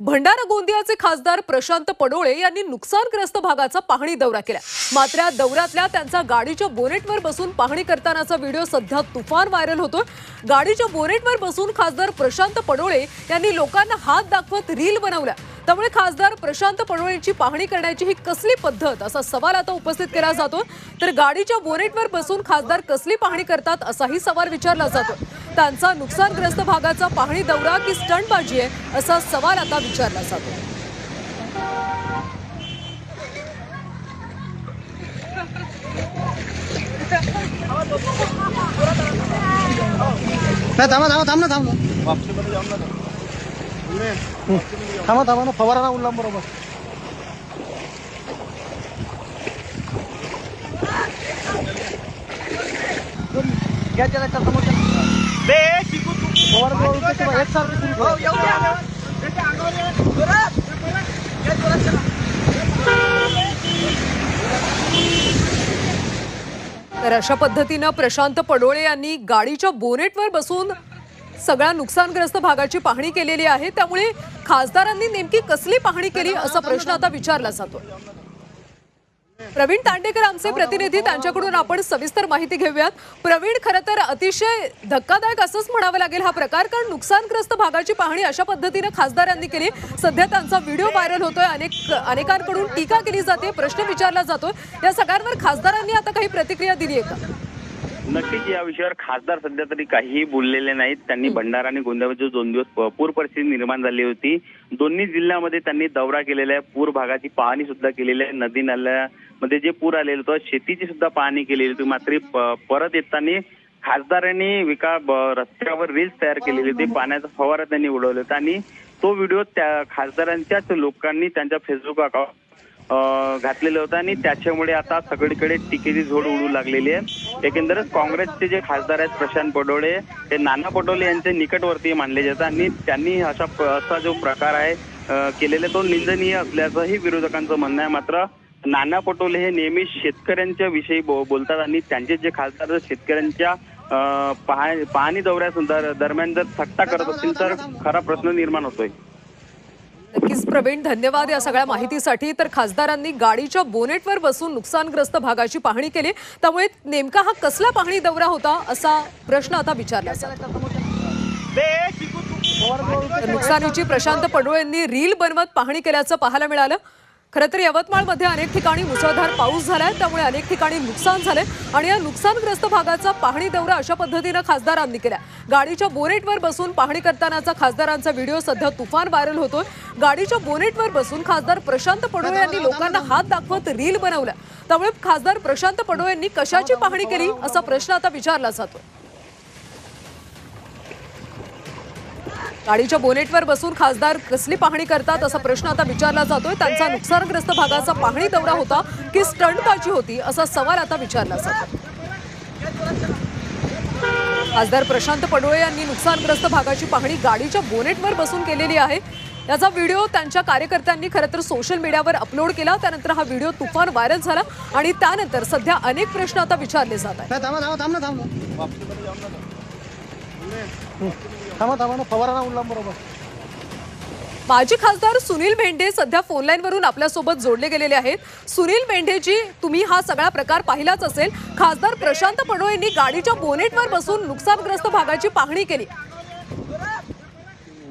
भंडारा गोंदियाचे खासदार प्रशांत पडोळे यांनी नुकसानग्रस्त भागाचा पाहणी दौरा केला. मात्र या दौऱ्यातल्या त्यांचा गाडीच्या बोनेटवर बसून पाहणी करतानाचा व्हिडिओ सध्या तुफान व्हायरल होतोय. गाडीच्या बोनेटवर बसून खासदार प्रशांत पडोळे यांनी लोकांना हात दाखवत रील बनवल्या. त्यामुळे खासदार प्रशांत पडोळेंची पाहणी करण्याची ही कसली पद्धत असा सवाल आता उपस्थित केला जातो तर गाडीच्या बोनेटवर बसून खासदार कसली पाहणी करतात असाही सवाल विचारला जातो त्यांचा नुकसानग्रस्त भागाचा पाहणी दौरा की स्टंटबाजी आहे असा सवाल आता विचारला जातो. नाही थांबा थांबा थांब ना थांब ना. थांबा थांबा ना फवारा ना उडला बरोबर. घ्या त्याला समोर तर अशा पद्धतीनं प्रशांत पडोळे यांनी गाडीच्या बोनेटवर बसून सगळ्या नुकसानग्रस्त भागाची पाहणी केलेली आहे. त्यामुळे खासदारांनी नेमकी कसली पाहणी केली असा प्रश्न आता विचारला जातो प्रवीण तांडेकर आमचे प्रतिनिधी त्यांच्याकडून आपण सविस्तर माहिती घेऊयात. प्रवीण खरं तर अतिशय धक्कादायक असंच म्हणावं लागेल हा प्रकार कारण नुकसानग्रस्त भागाची पाहणी अशा पद्धतीनं खासदारांनी केली. सध्या त्यांचा व्हिडिओ व्हायरल होतोय अनेक अनेकांकडून टीका केली जाते प्रश्न विचारला जातोय. या सगळ्यांवर खासदारांनी आता काही प्रतिक्रिया दिली आहे का? नक्कीच या विषयावर खासदार सध्या तरी काहीही बोललेले नाहीत. त्यांनी भंडारा आणि गोंदियामध्ये दोन दिवस पूर परिस्थिती निर्माण झाली होती. दोन्ही जिल्ह्यामध्ये त्यांनी दौरा केलेला आहे. पूर भागाची पाहणी सुद्धा केलेली आहे. नदी म्हणजे जे पूर आलेलं होतं शेतीची सुद्धा पाहणी केलेली होती. मात्र प- परत येताना खासदारांनी विका रस्त्यावर रील्स तयार केलेली होती. पाण्याचा फवारा त्यांनी उडवला होता. आणि तो व्हिडिओ त्या खासदारांच्याच लोकांनी त्यांच्या फेसबुक अकाउंट घातलेलं होतं. आणि त्याच्यामुळे आता सगळीकडे टीकेची झोड उडू लागलेली आहे. एकंदरच काँग्रेसचे जे खासदार आहेत प्रशांत पडोळे हे नाना पटोले यांचे निकटवर्तीय मानले जातात. आणि त्यांनी अशा असा जो प्रकार आहे केलेला तो निंदनीय असल्याचंही विरोधकांचं म्हणणं आहे. मात्र नाना पटोले हे नेहमी शेतकऱ्यांच्या विषयी बो- बोलतात आणि त्यांचे जे खासदार शेतकऱ्यांच्या पाहणी दौऱ्या दरम्यान जर थट्टा करत असतील तर खरा प्रश्न निर्माण होतोय. नक्कीच प्रवीण धन्यवाद या सगळ्या माहितीसाठी. तर खासदारांनी गाडीच्या बोनेटवर बसून नुकसानग्रस्त भागाची पाहणी केली. त्यामुळे नेमका हा कसला पाहणी दौरा होता असा प्रश्न आता विचारला नुकसानीची प्रशांत पडोळे यांनी रील बनवत पाहणी केल्याचं पाहायला मिळालं. खरं तर यवतमाळमध्ये अनेक ठिकाणी मुसळधार पाऊस झालाय त्यामुळे अनेक ठिकाणी नुकसान झालंय आणि या नुकसानग्रस्त भागाचा पाहणी दौरा अशा पद्धतीनं खासदारांनी केला गाडीच्या बोनेटवर बसून पाहणी करतानाचा खासदारांचा व्हिडिओ सध्या तुफान व्हायरल होतोय. गाडीच्या बोनेटवर बसून खासदार प्रशांत पडोळे यांनी लोकांना हात दाखवत रील बनवल्या. त्यामुळे खासदार प्रशांत पडोळे यांनी कशाची पाहणी केली असा प्रश्न आता विचारला जातोय. गाडीच्या बोनेटवर बसून खासदार कसली पाहणी करतात असा प्रश्न आता विचारला जातोय. त्यांचा नुकसानग्रस्त भागाचा पाहणी दौरा होता की स्टंटबाजी होती असा सवाल आता विचारला जातो खासदार प्रशांत पडोळे यांनी नुकसानग्रस्त भागाची पाहणी गाडीच्या बोनेटवर बसून केलेली आहे. याचा व्हिडिओ त्यांच्या कार्यकर्त्यांनी खरं तर सोशल मीडियावर अपलोड केला. त्यानंतर हा व्हिडिओ तुफान व्हायरल झाला आणि त्यानंतर सध्या अनेक प्रश्न आता विचारले जात आहेत. थांबा ना फवारा उडला बरोबर. माजी खासदार सुनील मेंढे सध्या फोनलाईनवरून आपल्यासोबत जोडले गेलेले आहेत. सुनील मेंढेजी तुम्ही हा सगळा प्रकार पाहिलाच असेल. खासदार प्रशांत पडो यांनी गाडीच्या बोनेटवर बसून नुकसानग्रस्त भागाची पाहणी केली.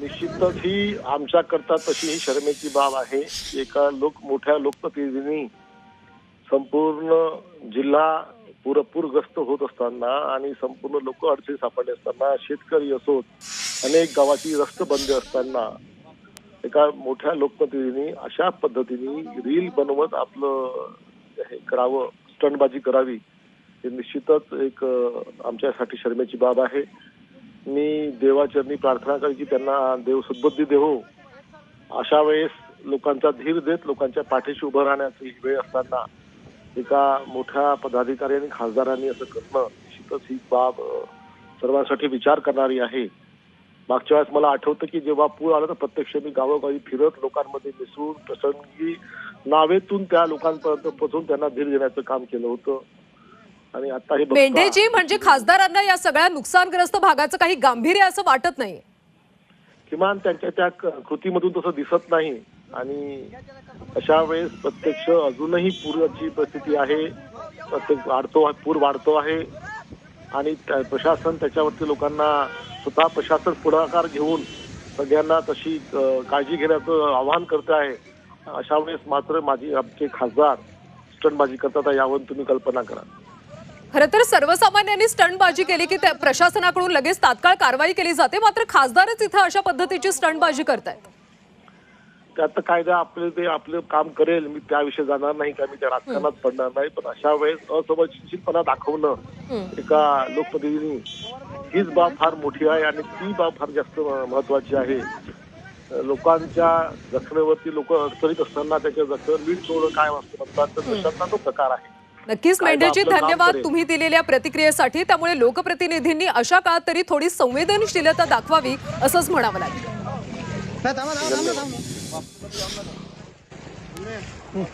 निश्चितच ही आमच्याकरता तशी ही शरमेची बाब आहे. एका लोक मोठ्या लोकप्रतिनिधींनी संपूर्ण जिल्हा पूर पूरग्रस्त होत असताना आणि संपूर्ण लोक अडचणी सापडले असताना शेतकरी असोत अनेक गावाची रस्त बंद असताना एका मोठ्या लोकप्रतिनिधींनी अशा पद्धतीने रील बनवत आपलं हे करावं स्टंटबाजी करावी हे निश्चितच एक आमच्यासाठी शर्मेची बाब आहे. मी देवाचरणी प्रार्थना करायची त्यांना देव सद्बुद्धी देहो अशा वेळेस लोकांचा धीर देत लोकांच्या पाठीशी उभं राहण्याची वेळ असताना एका मोठ्या पदाधिकारी आणि खासदारांनी असं करणं निश्चितच ही बाब सर्वांसाठी विचार करणारी आहे. मागच्या वेळेस मला आठवतं की जेव्हा पूर आला तर प्रत्यक्ष मी गावोगावी फिरत लोकांमध्ये मिसळून प्रसंगी नावेतून त्या लोकांपर्यंत पोहोचून त्यांना धीर देण्याचं काम केलं होतं. आणि आता हे मेंढेजी म्हणजे खासदारांना या सगळ्या नुकसानग्रस्त भागाचं काही गांभीर्य असं वाटत नाही किमान त्यांच्या त्या कृतीमधून तसं दिसत नाही. आणि अशा वेळेस प्रत्यक्ष अजूनही पूराची परिस्थिती आहे. प्रत्येक वाढतो पूर वाढतो आहे. आणि त्या- प्रशासन त्याच्यावरती लोकांना स्वतः प्रशासन पुढाकार घेऊन सगळ्यांना तशी काळजी घेण्याचं आवाहन करते आहे. अशा वेळेस मात्र माझी आमचे खासदार स्टंटबाजी करतात यावर तुम्ही कल्पना करा. खरं तर सर्वसामान्यांनी स्टंटबाजी केली की त्या प्रशासनाकडून लगेच तात्काळ कारवाई केली जाते. मात्र खासदारच इथं अशा पद्धतीची स्टंटबाजी करतायत. त्यात कायदा आपले ते आपलं काम करेल मी त्याविषयी जाणार नाही का मी त्या राजकारणात पडणार नाही पण अशा वेळेस असंवेदनशीलपणा दाखवणं एका लोकप्रतिनिधींनी हीच बाब फार मोठी आहे आणि ती बाब फार जास्त महत्वाची आहे. लोकांच्या जखमेवरती लोक अडचणीत असताना त्याच्या जखम मीठ तोडणं काय वाटतं म्हणतात तर तशातला तो प्रकार आहे. नक्कीच काम धन्यवाद. तुम्ही दिलेल्या प्रतिक्रियेसाठी. त्यामुळे लोकप्रतिनिधींनी अशा काळात तरी थोडी संवेदनशीलता दाखवावी असंच म्हणावं लागेल. Bak, yanmadım. Ne? Hı.